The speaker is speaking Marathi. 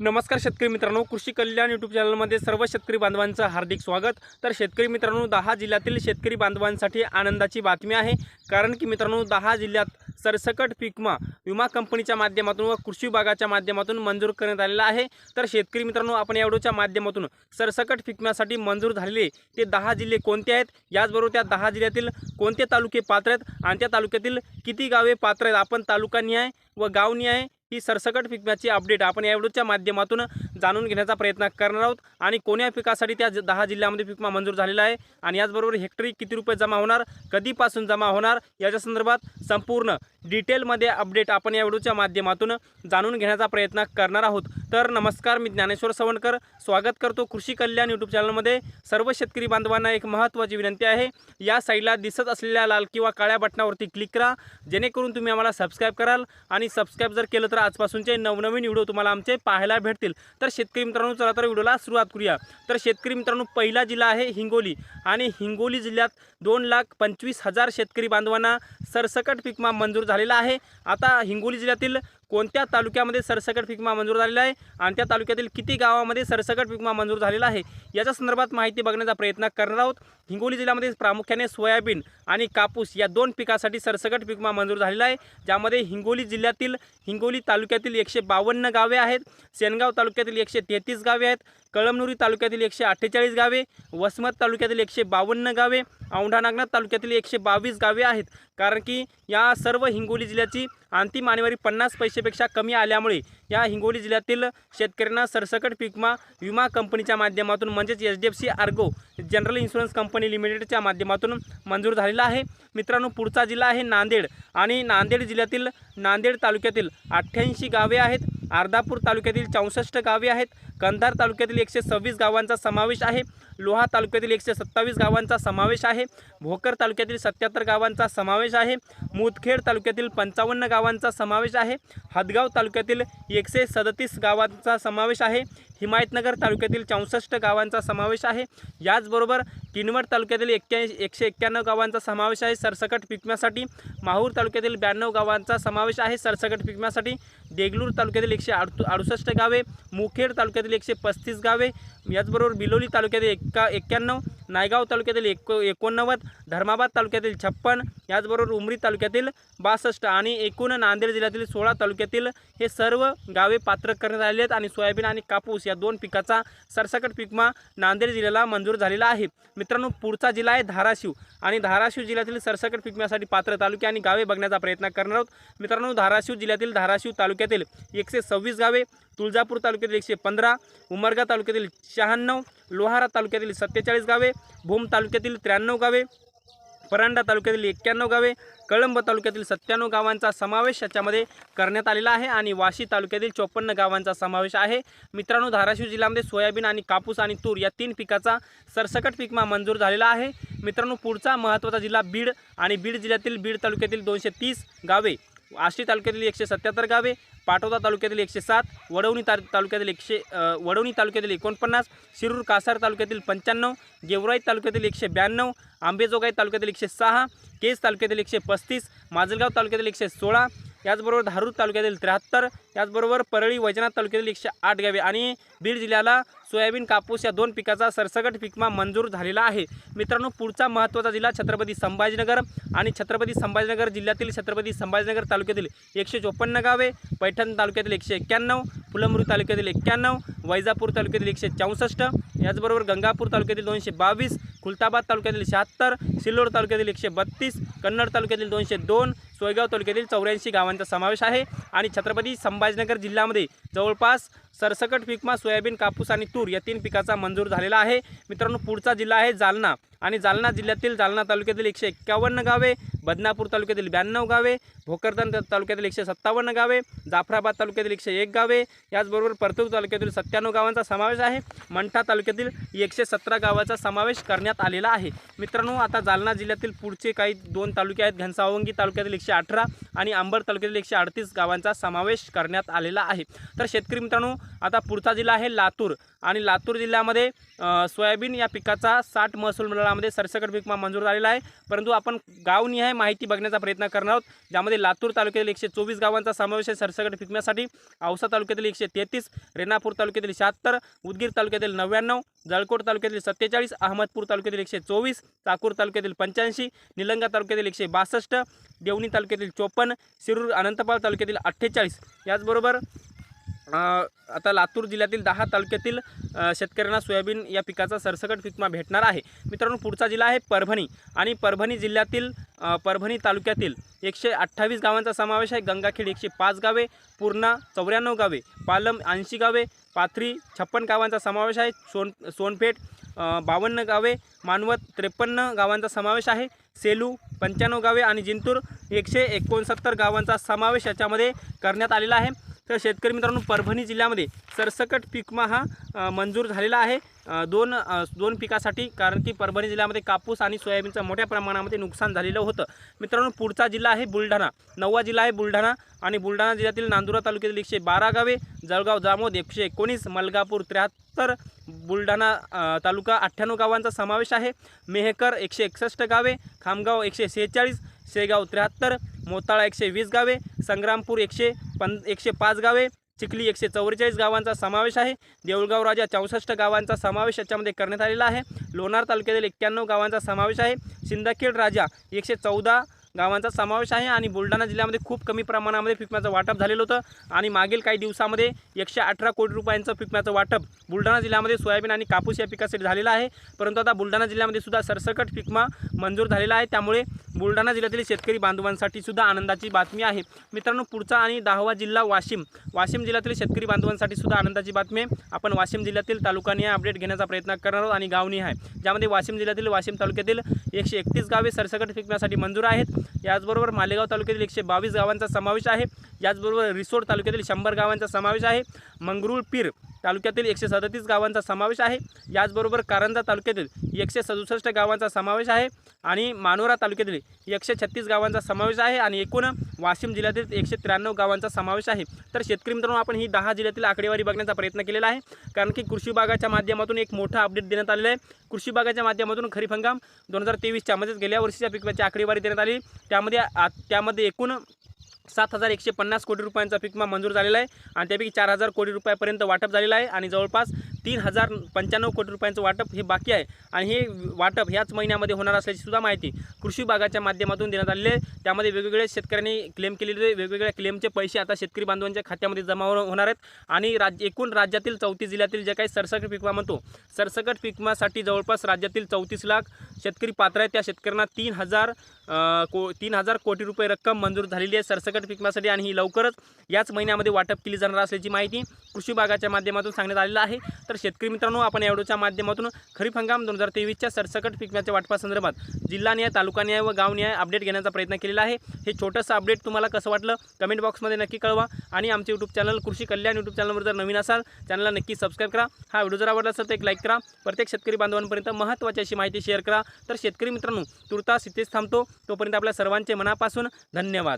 नमस्कार शेतकरी मित्रांनो कृषी कल्याण यूट्यूब चॅनलमध्ये सर्व शेतकरी बांधवांचं हार्दिक स्वागत. तर शेतकरी मित्रांनो दहा जिल्ह्यातील शेतकरी बांधवांसाठी आनंदाची बातमी आहे. कारण की मित्रांनो दहा जिल्ह्यात सरसकट पिकमा विमा कंपनीच्या माध्यमातून व कृषी विभागाच्या माध्यमातून मंजूर करण्यात आलेला आहे. तर शेतकरी मित्रांनो आपण या माध्यमातून सरसकट पिकम्यासाठी मंजूर झालेले ते दहा जिल्हे कोणते आहेत? याचबरोबर त्या दहा जिल्ह्यातील कोणते तालुके पात्र आहेत? आणि त्या तालुक्यातील किती गावे पात्र आहेत? आपण तालुकानिहाय व गावनिहाय ही सरसकट पिकम्याची अपडेट आपण या व्हिडिओच्या माध्यमातून जाणून घेण्याचा प्रयत्न करणार आहोत. आणि कोण्या पिकासाठी त्या दहा जिल्ह्यामध्ये पिकमा मंजूर झालेला आहे? आणि याचबरोबर हेक्टरी किती रुपये जमा होणार? कधीपासून जमा होणार? याच्या संदर्भात संपूर्ण डिटेलमध्ये अपडेट आपण या व्हिडिओच्या माध्यमातून जाणून घेण्याचा प्रयत्न करणार आहोत. तर नमस्कार मी ज्ञानेश्वर सवणकर स्वागत करतो कृषी कल्याण यूट्यूब चॅनलमध्ये सर्व शेतकरी बांधवांना एक महत्त्वाची विनंती आहे. या साईडला दिसत असलेल्या लाल किंवा काळ्या बटनावरती क्लिक करा. जेणेकरून तुम्ही आम्हाला सबस्क्राईब कराल. आणि सबस्क्राईब जर केलं तर तर आजपासूनचे नवनवीन व्हिडिओ तुम्हाला आमचे पाहायला भेटतील. तर शेतकरी मित्रांनो चला तर व्हिडिओला सुरुवात करूया. तर शेतकरी मित्रांनो पहिला जिल्हा आहे हिंगोली आणि हिंगोली जिल्ह्यात दोन लाख पंचवीस हजार शेतकरी बांधवांना सरसकट पिकमा मंजूर झालेला आहे. आता हिंगोली जिल्ह्यातील कोणत्या तालुक्यामध्ये सरसकट पिकमा मंजूर झालेला आहे आणि त्या तालुक्यातील किती गावामध्ये सरसकट पिकमा मंजूर झालेला आहे? याच्या संदर्भात माहिती बघण्याचा प्रयत्न करणार आहोत. हिंगोली जिल्ह्यामध्ये प्रामुख्याने सोयाबीन आणि कापूस या दोन पिकासाठी सरसकट पिकमा मंजूर झालेला आहे. ज्यामध्ये हिंगोली जिल्ह्यातील हिंगोली तालुक्यातील एकशे बावन्न गावे आहेत. सेनगाव तालुक्यातील एकशे तेहतीस गावे आहेत. कळमनुरी तालुक्यातील एकशे अठ्ठेचाळीस गावे वसमत तालुक्यातील एकशे बावन्न गावे औंढा नागनाथ तालुक्यातील एकशे बावीस गावे आहेत. कारण की या सर्व हिंगोली जिल्ह्याची अंतिम आणेवारी पन्नास पैसेपेक्षा कमी आल्यामुळे या हिंगोली जिल्ह्यातील शेतकऱ्यांना सरसकट पिकमा विमा कंपनीच्या माध्यमातून म्हणजेच H D F C ergo general insurance company लिमिटेडच्या माध्यमातून मंजूर झालेला आहे. मित्रांनो पुढचा जिल्हा आहे नांदेड आणि नांदेड जिल्ह्यातील नांदेड तालुक्यातील अठ्ठ्याऐंशी गावे आहेत. अर्धापूर तालुक्यातील चौसष्ट गावे आहेत. कंधार तालुक्यातील एकशे सव्वीस गावांचा समावेश आहे. लोहा तालुक्यातील एकशे सत्तावीस गावांचा समावेश आहे. भोकर तालुक्यातील सत्याहत्तर गावांचा समावेश आहे. मुदखेड तालुक्यातील पंचावन्न गावांचा समावेश आहे. हदगाव तालुक्यातील एकशे सदतीस गावांचा समावेश आहे. हिमायतनगर तालुक्यातील चौसष्ट गावांचा समावेश आहे. याचबरोबर किनवट तालुक्यातील एक्क्या एकशे एक्क्याण्णव गावांचा समावेश आहे. सरसकट पिकण्यासाठी माहूर तालुक्यातील ब्याण्णव गावांचा समावेश आहे. सरसकट पिकण्यासाठी देगलूर तालुक्यातील एकशे अडुसष्ट गावे मुखेड तालुक्यातील एकशे पस्तीस गावे याचबरोबर बिलोली तालुक्यातील एक्का एक्क्याण्णव नायगाव तालुक्यातील एको एकोणनव्वद धर्माबाद तालुक्यातील छप्पन याचबरोबर उमरी तालुक्यातील बासष्ट आणि एकूण नांदेड जिल्ह्यातील सोळा तालुक्यातील हे सर्व गावे पात्र करण्यात आले आहेत. आणि सोयाबीन आणि कापूस या दोन पिकाचा सरसकट पिकमा नांदेड जिल्ह्याला मंजूर झालेला आहे. मित्रांनो पुढचा जिल्हा आहे धाराशिव. आणि धाराशिव जिल्ह्यातील सरसकट पिकम्यासाठी पात्र तालुके आणि गावे बघण्याचा प्रयत्न करणार आहोत. मित्रांनो धाराशिव जिल्ह्यातील धाराशिव तालुक्यातील एकशे सव्वीस गावे तुळजापूर तालुक्यातील एकशे पंधरा उमरगा तालुक्यातील शहाण्णव लोहारा तालुक्यातील सत्तेचाळीस गावे भूम तालुक्यातील त्र्याण्णव गावे परांडा तालुक्यातील एक्क्याण्णव गावे कळंब तालुक्यातील सत्त्याण्णव गावांचा समावेश याच्यामध्ये करण्यात आलेला आहे आणि वाशी तालुक्यातील चोपन्न गावांचा समावेश आहे. मित्रांनो धाराशिव जिल्ह्यामध्ये सोयाबीन आणि कापूस आणि तूर या तीन पिकाचा सरसकट पिकमा मंजूर झालेला आहे. मित्रांनो पुढचा महत्त्वाचा जिल्हा बीड आणि बीड जिल्ह्यातील बीड तालुक्यातील दोनशे तीस गावे आष्टी तालुक्यातील एकशे सत्याहत्तर गावे पाटोदा तालुक्यातील एकशे सात वडवणी ता तालुक्यातील एकशे वडवणी तालुक्यातील एकोणपन्नास शिरूर कासार तालुक्यातील पंच्याण्णव गेवराई तालुक्यातील एकशे ब्याण्णव आंबेजोगाई तालुक्यातील एकशे सहा केज तालुक्यातील एकशे पस्तीस माजलगाव तालुक्यातील एकशे सोळा याचबरोबर धारूर तालुक्यातील त्र्याहत्तर याचबरोबर परळी वैजनाथ तालुक्यातील एकशे आठ गावे आणि बीड जिल्ह्याला सोयाबीन कापूस या दोन पिकाचा सरसकट पिकमा मंजूर झालेला आहे. मित्रांनो पुढचा महत्त्वाचा जिल्हा छत्रपती संभाजीनगर आणि छत्रपती संभाजीनगर जिल्ह्यातील छत्रपती संभाजीनगर तालुक्यातील एकशे चोपन्न गावे पैठण तालुक्यातील एकशे एक्क्याण्णव फुलंब्री तालुक्यातील एक्क्याण्णव वैजापूर तालुक्यातील एकशे चौसष्ट याचबरोबर गंगापूर तालुक्यातील दोनशे बावीस खुलताबाद तालुक्यातील शहात्तर सिल्लोड तालुक्यातील एकशे बत्तीस कन्नड तालुक्यातील दोनशे दोन सोयगाव तालुक्यातील चौऱ्याऐंशी गावांचा समावेश आहे आणि छत्रपती संभाजीनगर जिल्ह्यामध्ये जवळपास सरसकट पिकमा सोयाबीन कापूस आणि तूर या तीन पिकाचा मंजूर झालेला आहे. मित्रांनो पुढचा जिल्हा आहे जालना आणि जालना जिल्ह्यातील जालना तालुक्यातील एकशे एक्कावन्न गावे बदनापूर तालुक्यातील ब्याण्णव गावे भोकरदन तालुक्यातील एकशे सत्तावन्न गावे जाफराबाद तालुक्यातील एकशे एक गावे याचबरोबर परतूर तालुक्यातील सत्त्याण्णव गावांचा समावेश आहे. मंठा तालुक्यातील एकशे सतरा गावाचा समावेश करण्यात आलेला आहे. मित्रांनो आता जालना जिल्ह्यातील पुढचे काही दोन तालुके आहेत. घनसावंगी तालुक्यातील एकशे एकशे अठरा आणि अंबड तालुक्यातील एकशे अडतीस गावांचा समावेश करण्यात आलेला आहे. तर शेतकरी मित्रांनो आता पुढचा जिल्हा आहे लातूर आणि लातूर जिल्ह्यामध्ये सोयाबीन या पिकाचा साठ महसूल मंडळामध्ये सरसकट पीक मंजूर झालेला आहे. परंतु आपण गावनिहाय माहिती बघण्याचा प्रयत्न करणार आहोत ज्यामध्ये लातूर तालुक्यातील एकशे चोवीस गावांचा समावेश आहे सरसकट पिकण्यासाठी औसा तालुक्यातील एकशे तेहतीस रेणापूर तालुक्यातील शहात्तर उदगीर तालुक्यातील नव्याण्णव जळकोट तालुक्यातील सत्तेचाळीस अहमदपूर तालुक्यातील एकशे चोवीस चाकूर तालुक्यातील पंच्याऐंशी निलंगा तालुक्यातील एकशे बासष्ट देवणी तालुक्यातील चोपन्न शिरूर अनंतपाळ तालुक्यातील अठ्ठेचाळीस. याचबरोबर आता लातूर जिल्ह्यातील दहा तालुक्यातील शेतकऱ्यांना सोयाबीन या पिकाचा सरसकट पिकमा भेटणार आहे. मित्रांनो पुढचा जिल्हा आहे परभणी आणि परभणी जिल्ह्यातील परभणी तालुक्यातील एकशे अठ्ठावीस गावांचा समावेश आहे. गंगाखेड एकशे पाच गावे पूर्णा चौऱ्याण्णव गावे पालम ऐंशी गावे पाथरी छप्पन गावांचा समावेश आहे. सोन सोनपेठ बावन्न गावे मानवत त्रेपन्न गावांचा समावेश आहे. सेलू पंच्याण्णव गावे आणि जिंतूर एकशे एकोणसत्तर गावांचा समावेश याच्यामध्ये करण्यात आलेला आहे. तर शेतकरी मित्रांनो परभणी जिल्ह्यामध्ये सरसकट पिकमा हा मंजूर झालेला आहे. दोन दोन पिकासाठी कारण की परभणी जिल्ह्यामध्ये कापूस आणि सोयाबीनचं मोठ्या प्रमाणामध्ये नुकसान झालेलं होतं. मित्रांनो पुढचा जिल्हा आहे बुलढाणा. नववा जिल्हा आहे बुलढाणा आणि बुलढाणा जिल्ह्यातील नांदुरा तालुक्यातील एकशे बारा गावे जळगाव जामोद एकशे एकोणीस मलगापूर त्र्याहत्तर बुलढाणा तालुका अठ्ठ्याण्णव गावांचा समावेश आहे. मेहकर एकशे एकसष्ट गावे खामगाव एकशे सेहेचाळीस शेगाव त्र्याहत्तर मोताळा एकशे वीस गावे संग्रामपूर एकशे पन एकशे पाच गावे चिखली एकशे चौवेचाळीस गावांचा समावेश आहे. देऊळगाव राजा चौसष्ट गावांचा समावेश याच्यामध्ये करण्यात आलेला आहे. लोणार तालुक्यातील एक्क्याण्णव गावांचा समावेश आहे. सिंदखेड राजा एकशे चौदा गावांचा समावेश आहे आणि बुलढाणा जिल्ह्यामध्ये खूप कमी प्रमाणामध्ये पिकम्याचं वाटप झालेलं होतं. आणि मागील काही दिवसामध्ये एकशे अठरा कोटी रुपयांचं पिकम्याचं वाटप बुलढाणा जिल्ह्यामध्ये सोयाबीन आणि कापूस या पिकासाठी झालेलं आहे. परंतु आता बुलढाणा जिल्ह्यामध्ये सुद्धा सरसकट पिकमा मंजूर झालेला आहे. त्यामुळे बुलढाणा जिल्ह्यातील शेतकरी बांधवांसाठी सुद्धा आनंदाची बातमी आहे. मित्रांनो पुढचा आणि दहावा जिल्हा वाशिम. वाशिम जिल्ह्यातील शेतकरी बांधवांसाठी सुद्धा आनंदाची बातमी आहे. आपण वाशिम जिल्ह्यातील तालुकानिहाय अपडेट घेण्याचा प्रयत्न करणार आहोत आणि गावनिहाय ज्यामध्ये वाशिम जिल्ह्यातील वाशिम तालुक्यातील एकशे एकतीस गावे सरसकट पिकण्यासाठी मंजूर आहेत. याचबरोबर मालेगाव तालुक्यातील एकशे बावीस गावांचा समावेश आहे. याचबरोबर रिसोड तालुक्यातील शंभर गावांचा समावेश आहे. मंगरुळ पीर तालुक्यातील एकशे सदतीस गावांचा समावेश आहे. याचबरोबर कारंजा तालुक्यातील एकशे सदुसष्ट गावांचा समावेश आहे आणि मानोरा तालुक्यातील एकशे छत्तीस गावांचा समावेश आहे आणि एकूण वाशिम जिल्ह्यातील एकशे त्र्याण्णव गावांचा समावेश आहे. तर शेतकरी मित्रांनो आपण ही दहा जिल्ह्यातील आकडेवारी बघण्याचा प्रयत्न केलेला आहे. कारण की कृषी विभागाच्या माध्यमातून एक मोठा अपडेट देण्यात आलेला आहे. कृषी विभागाच्या माध्यमातून खरीप हंगाम दोन हजार तेवीसच्या म्हणजेच गेल्या वर्षीच्या पिकाची आकडेवारी देण्यात आली. त्यामध्ये आ- त्यामध्ये एकूण सात हजार एकशे पन्नास कोटी रुपयांचा पिकमा मंजूर झालेला आहे आणि त्यापैकी चार हजार कोटी रुपयापर्यंत वाटप झालेलं आहे आणि जवळपास तीन हजार पंच्याण्णव कोटी रुपयांचं वाटप हे बाकी आहे. आणि हे वाटप ह्याच महिन्यामध्ये होणार असल्याची सुद्धा माहिती कृषी विभागाच्या माध्यमातून देण्यात आलेली आहे. त्यामध्ये वेगवेगळ्या शेतकऱ्यांनी क्लेम केलेले वेगवेगळ्या क्लेमचे पैसे आता शेतकरी बांधवांच्या खात्यामध्ये जमा हो-, होणार आहेत. आणि राज्य एकूण राज्यातील चौतीस जिल्ह्यातील जे काही सरसकट पिकमा म्हणतो सरसकट पिकमासाठी जवळपास राज्यातील चौतीस लाख शेतकरी पात्र आहेत. त्या शेतकऱ्यांना तीन हजार को तीन हजार कोटी रुपये रक्कम मंजूर झालेली आहे सरसकट पिकमासाठी आणि ही लवकरच याच महिन्यामध्ये वाटप केली जाणार असल्याची माहिती कृषी विभागाच्या माध्यमातून सांगण्यात आलेलं आहे. तर तर शेतकरी मित्रांनो आपण या माध्यमातून खरीप हंगाम दोन हजार तेवीसच्या सरसकट पिकम्याच्या वाटपासंदर्भात जिल्हानिहाय तालुकानिहाय व गावनिहाय अपडेट घेण्याचा प्रयत्न केलेला आहे. हे छोटंसं अपडेट तुम्हाला कसं वाटलं कमेंट बॉक्समध्ये नक्की कळवा आणि आमचे यूट्यूब चॅनल कृषी कल्याण यूट्यूब चॅनलवर जर नवीन असाल चॅनलला नक्की सबस्क्राईब करा. हा व्हिडिओ जर आवडला असेल तर एक लाईक करा. प्रत्येक शेतकरी बांधवांपर्यंत महत्त्वाची अशी माहिती शेअर करा. तर शेतकरी मित्रांनो तुर्तास इथेच थांबतो. तोपर्यंत आपल्या सर्वांचे मनापासून धन्यवाद.